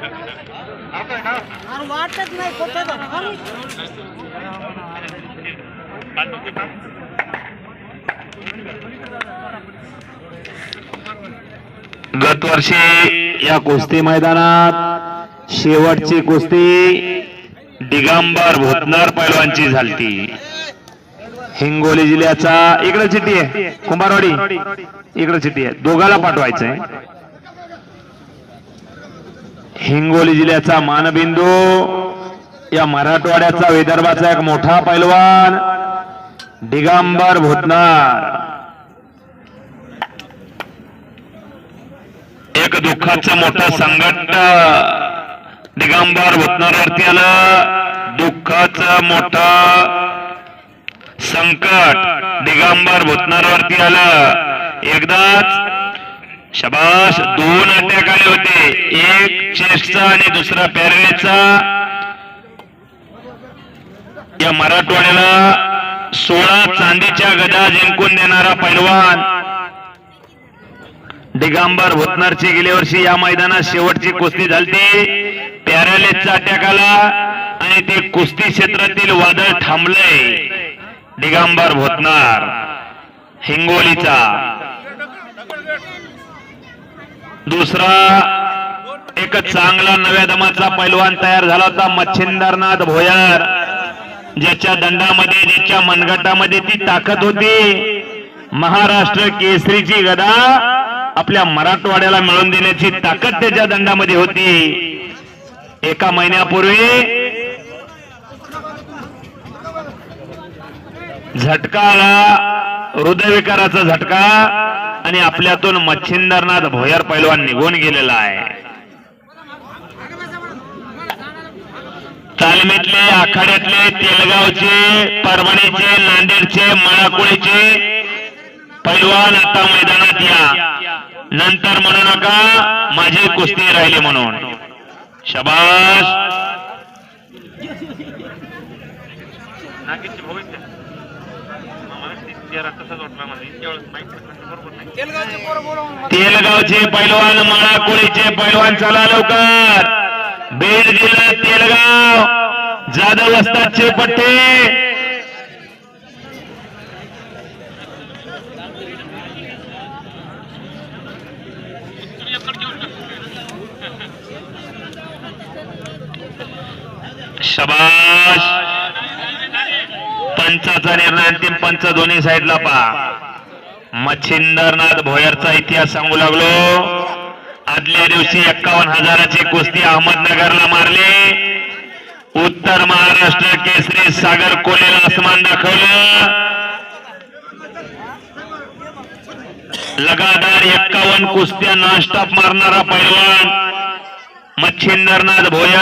अरे वाटत नाही गत वर्षी या कुस्ती मैदानात शेवटची कुस्ती दिगंबर भूतनार पैलवानची झाली हिंगोली जिल्ह्याचा इकडे चिठ्ठी आहे कुंभारवाडी. इकडे चिठ्ठी आहे. दोघाला पाठवायचंय. हिंगोली जिल्ह्याचा मानबिंदू. या मराठवाड्याचा विदर्भाचा एक मोठा पैलवान दिगंबर भूतनार. एक दुःखाचं मोठं संकट. दिगंबर भूतनारवरती आलं. दुःखाचं मोठं संकट. दिगंबर भूतनारवरती आलं. एकदाच शबाश दोन अटॅक आले होते. एक चेस्टचा आणि दुसरा पॅरेचा या मराठवाड्याला सोळा चांदीच्या गदा जिंकून देणारा पैलवान. दिगंबर भूतनारची गेल्या वर्षी या मैदानात शेवटची कुस्ती झालती. पॅरालेसचा अटॅक आला आणि ते कुस्ती क्षेत्रातील वादळ थांबलंय. दिगंबर भूतनार हिंगोलीचा. दुसरा एक चांगला नव्या दमाचा पैलवान तयार झाला होता मच्छिंदरनाथ भोयर. ज्याच्या दंडामध्ये ज्याच्या मनगटामध्ये ती ताकद होती. महाराष्ट्र केसरीची गदा आपल्या मराठवाड्याला मिळवून देण्याची ताकद त्याच्या दंडामध्ये होती. एका महिन्यापूर्वी झटका आला हृदयविकाराचा झटका. आणि आपल्यातून मच्छिंदरनाथ भोयर पैलवान निघून गेलेला आहे. तालमीतले आखाड्यातले तेलगावचे परभणीचे नांदेडचे मळाकुळीचे पैलवान आता मैदानात या. नंतर म्हणू नका माझी कुस्ती राहिली म्हणून. शबाश तेलगावचे पैलवान माळाकोळीचे पैलवान चला लवकर. बीड जिल्हा तेलगाव. जाधव वस्तादचे पट्टे शबाश पंचाचा निर्णय अंतिम पंच दोन्ही साईडला पहा. मच्छिंदरनाथ भोयरचा इतिहास सांगू लागलो. आदल्या दिवशी एक्कावन्न हजाराची कुस्ती अहमदनगरला मारली. उत्तर महाराष्ट्र केसरी सागर कोलेला आसमान दाखवलं. लगातार एक्कावन्न कुस्त्या नॉनस्टॉप मारणारा पैलवान मच्छिंदरनाथ भोयर.